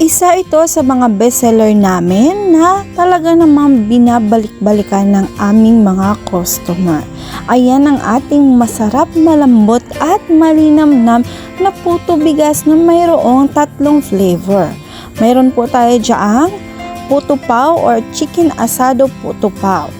Isa ito sa mga bestseller namin na talaga namang binabalik-balikan ng aming mga customer. Ayan ang ating masarap, malambot at malinamnam na puto bigas na mayroong tatlong flavor. Mayroon po tayo dyan puto pao or chicken asado puto pao.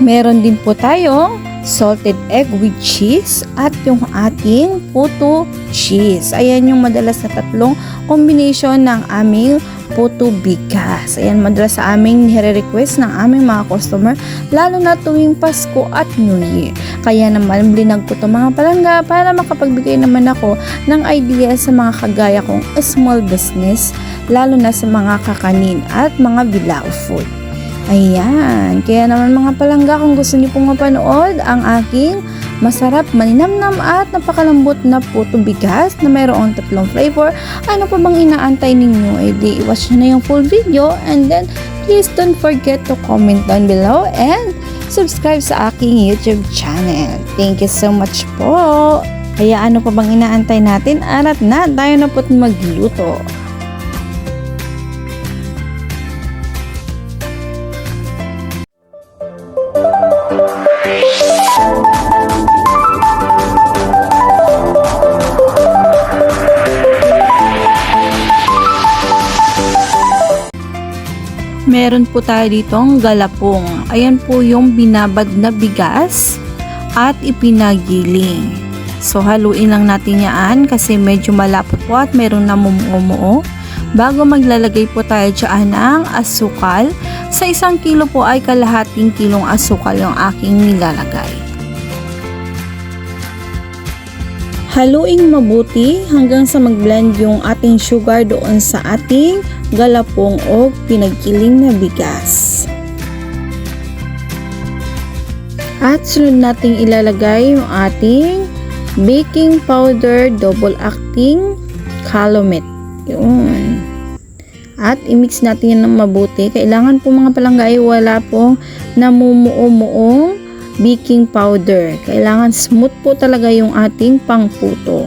Meron din po tayo salted egg with cheese at yung ating puto cheese. Ayan yung madalas na tatlong combination ng aming puto bigas. Ayan, madalas sa aming nire-request ng aming mga customer, lalo na tuwing Pasko at New Year. Kaya naman, blinag ko to mga palangga para makapagbigay naman ako ng idea sa mga kagaya kong small business, lalo na sa mga kakanin at mga bilao food. Ayan, kaya naman mga palangga kung gusto niyo pong mapanood ang aking masarap, maninamnam at napakalambot na puto bigas na mayroong tatlong flavor, ano pa bang inaantay ninyo? E di watch na yung full video and then please don't forget to comment down below and subscribe sa aking YouTube channel. Thank you so much po! Kaya ano pa bang inaantay natin? Arat na, tayo na po't magluto. Meron po tayo ditong galapong. Ayan po yung binabad na bigas at ipinagiling. So haluin lang natin yan kasi medyo malapot po at meron na mumuo Bago maglalagay po tayo dyan ng asukal, sa isang kilo po ay kalahating kilong asukal yung aking nilalagay. Haluing mabuti hanggang sa mag-blend yung ating sugar doon sa ating galapong o pinagkiling na bigas. At sunod nating ilalagay yung ating baking powder double acting calumet. Yun. At i-mix natin yan ng mabuti. Kailangan po mga palangga ay wala pong namumuo-muong baking powder. Kailangan smooth po talaga yung ating pangputo.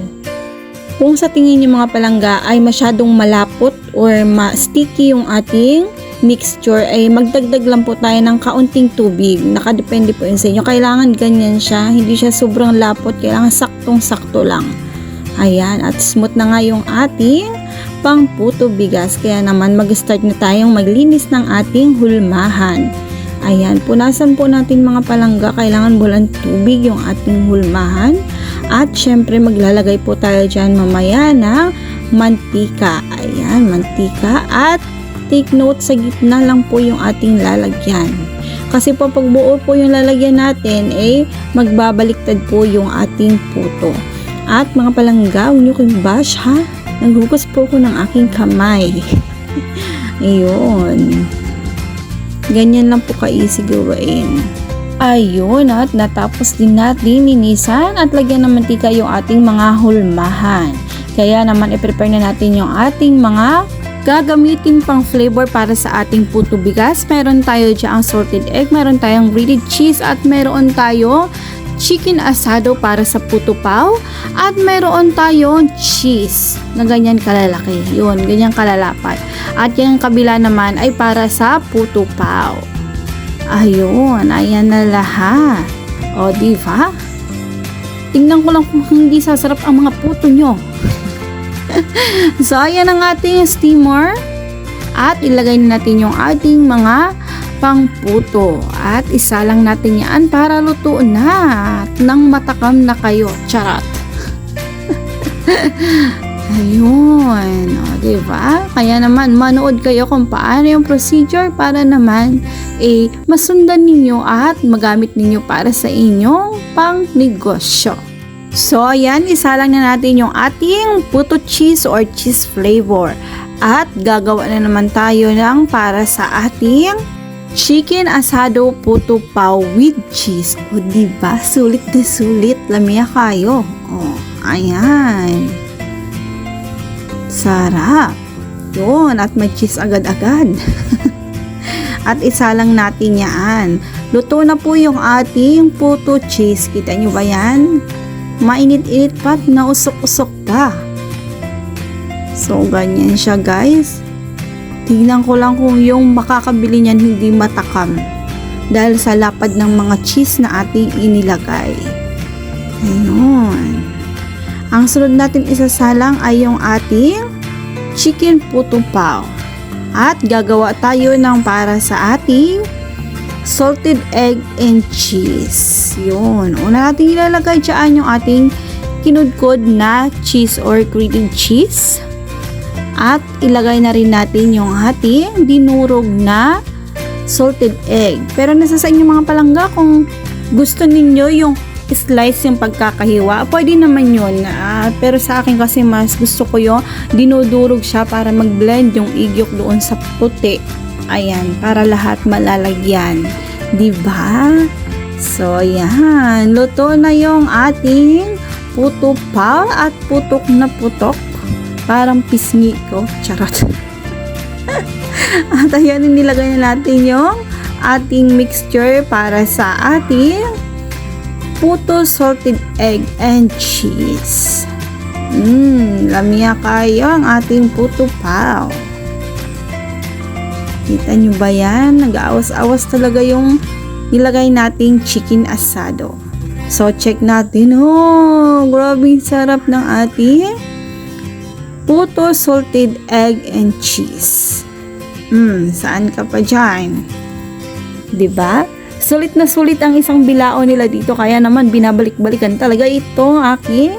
Kung sa tingin niyo mga palangga ay masyadong malapot or ma-sticky yung ating mixture ay magdagdag lang po tayo ng kaunting tubig. Nakadepende po yun sa inyo. Kailangan ganyan siya. Hindi siya sobrang lapot. Kailangan saktong-sakto lang. Ayan. At smooth na nga yung ating pang puto bigas. Kaya naman mag-start na tayong maglinis ng ating hulmahan. Ayan, punasan po natin mga palangga. Kailangan bulan tubig yung ating hulmahan. At syempre maglalagay po tayo dyan mamaya ng mantika. Ayan, mantika. At take note sa gitna lang po yung ating lalagyan. Kasi po pag buo po yung lalagyan natin, eh magbabaliktad po yung ating puto. At mga palangga, huwag nyo kong bash ha. Naghugas po ko ng aking kamay. Ayun. Ganyan lang po ka-easy gawain. Ayun at natapos din natin linisan at lagyan ng mantika yung ating mga hulmahan. Kaya naman i-prepare na natin yung ating mga gagamitin pang flavor para sa ating puto bigas. Meron tayo dyan ang salted egg, meron tayong grated cheese at meron tayo chicken asado para sa puto pao at meron tayong cheese na ganyan kalalaki. Yun, ganyan kalalapat. At yung kabila naman ay para sa puto pao. Ayun, ayan na lahat. O, di ba? Tingnan ko lang kung hindi sasarap ang mga puto nyo. so, ayan ang ating steamer. At ilagay na natin yung ating mga pangputo. At isa lang natin yan para luto na. At nang matakam na kayo. Charot. Ayun. O, diba? Kaya naman, manood kayo kung paano yung procedure para naman eh, masundan ninyo at magamit ninyo para sa inyong pang negosyo. So, ayan, isa lang na natin yung ating puto cheese or cheese flavor. At gagawa na naman tayo ng para sa ating chicken asado puto pao with cheese. O, diba? Sulit na sulit. Lamia kayo. O, ayan. Sarap. Yun, at may cheese agad-agad. at isa lang natin yan. Luto na po yung ating puto cheese. Kita nyo ba yan? Mainit-init pa at nausok-usok pa. So, ganyan siya guys. Tingnan ko lang kung yung makakabili niyan hindi matakam dahil sa lapad ng mga cheese na ating inilagay. Ayun. Ang sunod natin isasalang ay yung ating chicken puto. At gagawa tayo ng para sa ating salted egg and cheese. Yun. Una natin ilalagay dyan yung ating kinudkod na cheese or grated cheese. At ilagay na rin natin yung ating dinurog na salted egg. Pero nasa sa inyo mga palangga kung gusto ninyo yung slice yung pagkakahiwa, pwede naman yun. Ah, pero sa akin kasi mas gusto ko yung dinudurog siya para mag-blend yung igyok doon sa puti. Ayan, para lahat malalagyan. ba? So, yan. Luto na yung ating puto pa at putok na putok. Parang pisngi ko. Charot. at ayan, nilagay na natin yung ating mixture para sa ating puto salted egg and cheese. Mmm, lamia kayo ang ating puto pao. Kita nyo ba yan? Nag-awas-awas talaga yung nilagay nating chicken asado. So, check natin. Oh, grabe sarap ng ating puto salted egg and cheese. Hmm, saan ka pa dyan? ba? Sulit na sulit ang isang bilao nila dito kaya naman binabalik-balikan talaga ito aking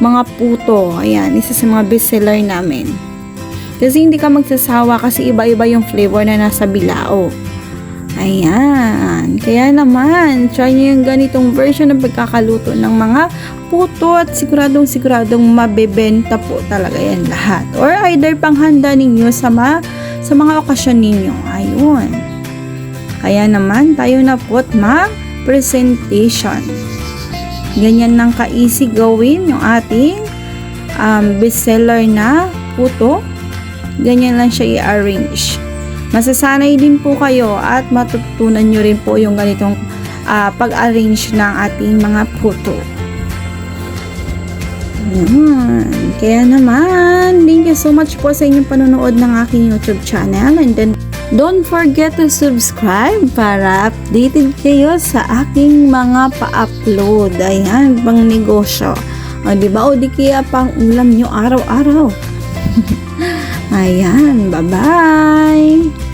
mga puto. Ayan, isa sa mga bestseller namin. Kasi hindi ka magsasawa kasi iba-iba yung flavor na nasa bilao. Ayan. Kaya naman, try nyo yung ganitong version ng pagkakaluto ng mga puto at siguradong siguradong mabebenta po talaga yan lahat. Or either panghanda ninyo sa, ma, sa mga okasyon ninyo. Ayun. Kaya naman, tayo na po't mag-presentation. Ganyan nang ka-easy gawin yung ating um, bestseller na puto. Ganyan lang siya i-arrange. Masasanay din po kayo at matutunan nyo rin po yung ganitong ah, pag-arrange ng ating mga puto. Yan. Kaya naman, thank you so much po sa inyong panonood ng aking YouTube channel. And then, don't forget to subscribe para updated kayo sa aking mga pa-upload. Ayan, pang negosyo. O, di ba? O, di kaya pang ulam nyo araw-araw. Ayan, bye-bye!